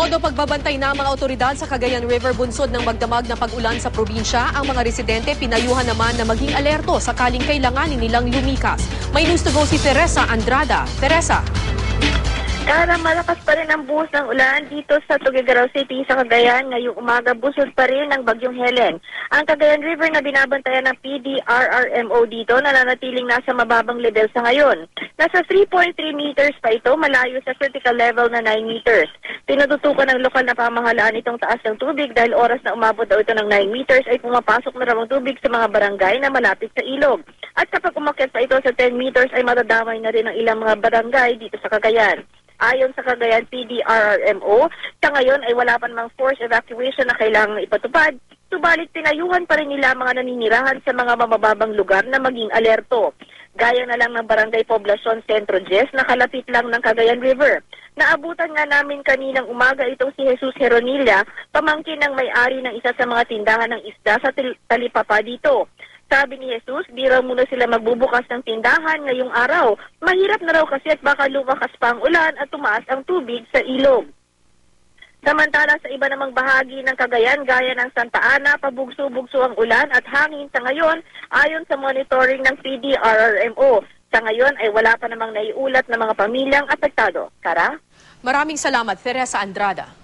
Todo pagbabantay na ang mga otoridad sa Cagayan River bunsod ng magdamag na pag-ulan sa probinsya, ang mga residente pinayuhan naman na maging alerto sakaling kailanganin nilang lumikas. May news to go si Teresa Andrada. Teresa. Kara malakas pa rin ang buhos ng ulan dito sa Tuguegarao City sa Cagayan. Ngayong umaga busod pa rin ng Bagyong Helen. Ang Cagayan River na binabantayan ng PDRRMO dito nananatiling nasa mababang level sa ngayon. Nasa 3.3 meters pa ito malayo sa critical level na 9 meters. Tinututukan ng lokal na pamahalaan itong taas ng tubig dahil oras na umabot daw ito ng 9 meters ay pumapasok na raw ang tubig sa mga barangay na malapit sa ilog. At kapag umakyat pa ito sa 10 meters ay madadamay na rin ang ilang mga barangay dito sa Cagayan. Ayon sa Cagayan PDRRMO, sa ngayon ay wala pa namang forced evacuation na kailangang ipatupad, subalit tinayuhan pa rin nila mga naninirahan sa mga mamababang lugar na maging alerto. Gaya na lang ng Barangay Poblacion Centro Jess na kalapit lang ng Cagayan River. Naabutan nga namin kaninang umaga itong si Jesus Heronilla, pamangkin ng may-ari ng isa sa mga tindahan ng isda sa Talipapa dito. Sabi ni Jesus, di raw muna sila magbubukas ng tindahan ngayong araw. Mahirap na raw kasi at baka lumakas pa ang ulan at tumaas ang tubig sa ilog. Samantala sa iba namang bahagi ng Cagayan gaya ng Santa Ana, pabugso-bugso ang ulan at hangin sa ngayon ayon sa monitoring ng PDRRMO. Sa ngayon ay wala pa namang naiulat na mga pamilyang apektado. Kara? Maraming salamat, Teresa Andrada.